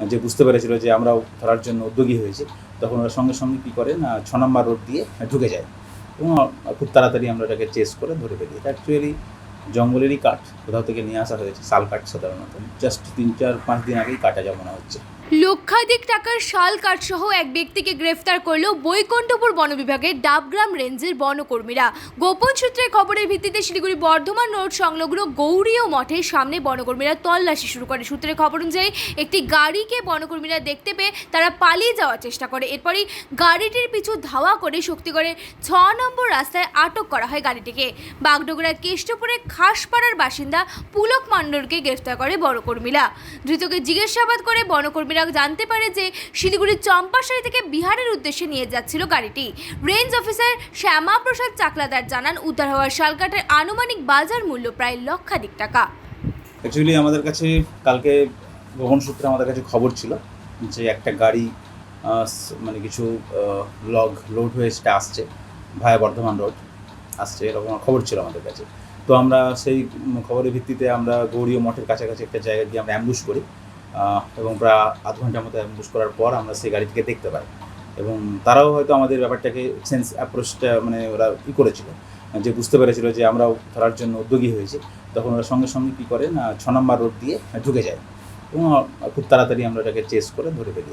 যে বুঝতে পেরেছিল যে আমরাও ধরার জন্য উদ্যোগী হয়েছি, তখন ওরা সঙ্গে সঙ্গে কী করে না, ছ নম্বর রোড দিয়ে ঢুকে যায় এবং খুব তাড়াতাড়ি আমরা ওটাকে চেস করে ধরে ফেলি। এটা অ্যাকচুয়ালি জঙ্গলেরই কাঠ, কোথাও থেকে নিয়ে আসা হয়েছে, শাল কাঠ সাধারণত। জাস্ট তিন, চার, পাঁচ দিন আগেই কাটা যা মনে হচ্ছে। লক্ষাধিক টাকার শাল কাঠসহ এক ব্যক্তিকে গ্রেফতার করল বৈকুণ্ঠপুর বন বিভাগের ডাবগ্রাম রেঞ্জের বনকর্মীরা। গোপন সূত্রের খবরের ভিত্তিতে শিলিগুড়ি বর্ধমান রোড সংলগ্ন গৌরীয় মঠের সামনে বনকর্মীরা তল্লাশি শুরু করে। সূত্রের খবর অনুযায়ী, একটি গাড়িকে বনকর্মীরা দেখতে পেয়ে তারা পালিয়ে যাওয়ার চেষ্টা করে। এরপরই গাড়িটির পিছু ধাওয়া করে শক্তিগড়ের ছ নম্বর রাস্তায় আটক করা হয় গাড়িটিকে। বাগডোগরা কেষ্টপুরের খাসপাড়ার বাসিন্দা পুলক মণ্ডলকে গ্রেফতার করে বনকর্মীরা। ধৃতকে জিজ্ঞাসাবাদ করে বনকর্মীরা জানতে পারে যে শিলিগুড়ির চম্পাশাড়ি থেকে বিহারের উদ্দেশ্যে নিয়ে যাচ্ছিল গাড়িটি। রেঞ্জ অফিসার শ্যামা প্রসাদ চাকলাদার জানান, উদ্ধার হওয়া শালকাঠের আনুমানিক বাজার মূল্য প্রায় লক্ষাধিক টাকা। অ্যাকচুয়ালি আমাদের কাছে কালকে গোপন সূত্রে আমাদের কাছে খবর ছিল যে একটা গাড়ি মানে কিছু লগ লোড হয়ে সেটা আসছে ভায়া বর্ধমান রোড আসছে, এরকম খবর ছিল আমাদের কাছে। তো আমরা সেই খবরের ভিত্তিতে আমরা গৌরীয় মঠের কাছাকাছি একটা জায়গায় গিয়ে আমরা অ্যাম্বুশ করি। এবং প্রায় আধ ঘণ্টার মতো অ্যাম্বুশ করার পর আমরা সেই গাড়িটিকে দেখতে পাই। এবং তারাও হয়তো আমাদের ব্যাপারটাকে সেন্স অ্যাপ্রোচটা মানে ওরা ই করেছিল। যে বুঝতে পেরেছিল যে আমরাও ধরার জন্য উদ্যোগী হয়েছি। তখন ওরা সঙ্গে সঙ্গে কী করে না ছ নম্বর রোড দিয়ে ঢুকে যায় এবং খুব তাড়াতাড়ি আমরা এটাকে চেস করে ধরে ফেলি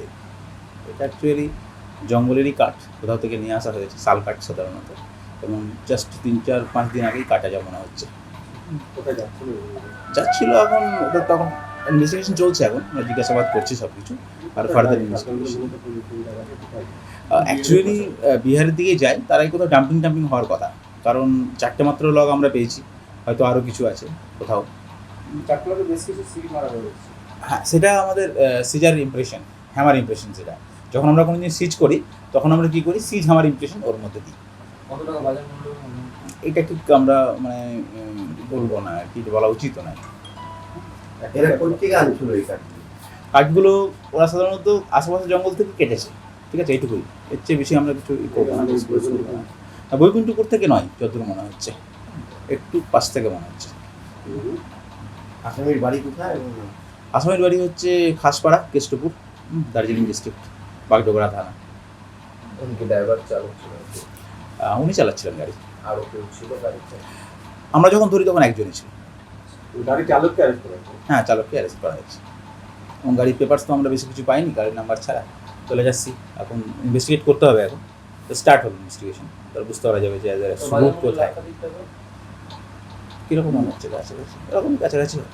এটা অ্যাকচুয়ালি জঙ্গলেরই কাঠ। কোথাও থেকে নিয়ে আসা হয়েছে শাল কাঠ সাধারণত। এবং জাস্ট তিন চার পাঁচ দিন আগেই কাটা যা মনে হচ্ছে যাচ্ছিল এখন ওটা তখন ইনভেস্টিগেশন চলছে এখন। আমরা জিজ্ঞাসাবাদ করছি সব কিছু আর ফার্দার ইনভেস্টিগেশন অ্যাকচুয়ালি বিহারের দিকে যায় তারাই কোথাও ডাম্পিং টাম্পিং হওয়ার কথা। কারণ চারটে মাত্র লগ আমরা পেয়েছি হয়তো আরও কিছু আছে কোথাও। হ্যাঁ সেটা আমাদের সিজার ইমপ্রেশন হ্যামার ইমপ্রেশন সেটা। যখন আমরা কোনো জিনিস সিজ করি তখন আমরা কী করি? সিজ হ্যামার ইমপ্রেশন ওর মধ্যে দিই। এটা ঠিক আমরা মানে বলব না আর কি বলা উচিত না এরা কোথেকে আনছিল এই কাঠগুলো কাঠগুলো ওরা সাধারণত আশেপাশে জঙ্গল থেকে কেটেছে ঠিক আছে? এইটুকুই। এর চেয়ে বেশি আমরা কিছু না বৈকুণ্ঠপুর থেকে নয় যতদূর মনে হচ্ছে। একটু পাশ থেকে মনে হচ্ছে। আসামির বাড়ি কোথায়? আসামের বাড়ি হচ্ছে খাসপাড়া কেষ্টপুর দার্জিলিং ডিস্ট্রিক্ট বাগডোগরা থানা। ড্রাইভার চালক উনি চালাচ্ছিলেন গাড়ি। আরও কেউ ছিল গাড়িতে? আমরা যখন ধরি তখন একজনই ছিল। গাড়ি চালককে অ্যারেস্ট করা হ্যাঁ চালককে অ্যারেস্ট করা হয়েছে। এবং গাড়ির পেপারস তো আমরা বেশি কিছু পাইনি গাড়ির নাম্বার ছাড়া। চলে যাচ্ছি এখন ইনভেস্টিগেট করতে হবে এখন। তো স্টার্ট হবে ইনভেস্টিগেশন তাহলে বুঝতে পারা যাবে যে বাজার কোথায়। কীরকম মনে হচ্ছে কাছাকাছি এরকম কাছাকাছি হবে।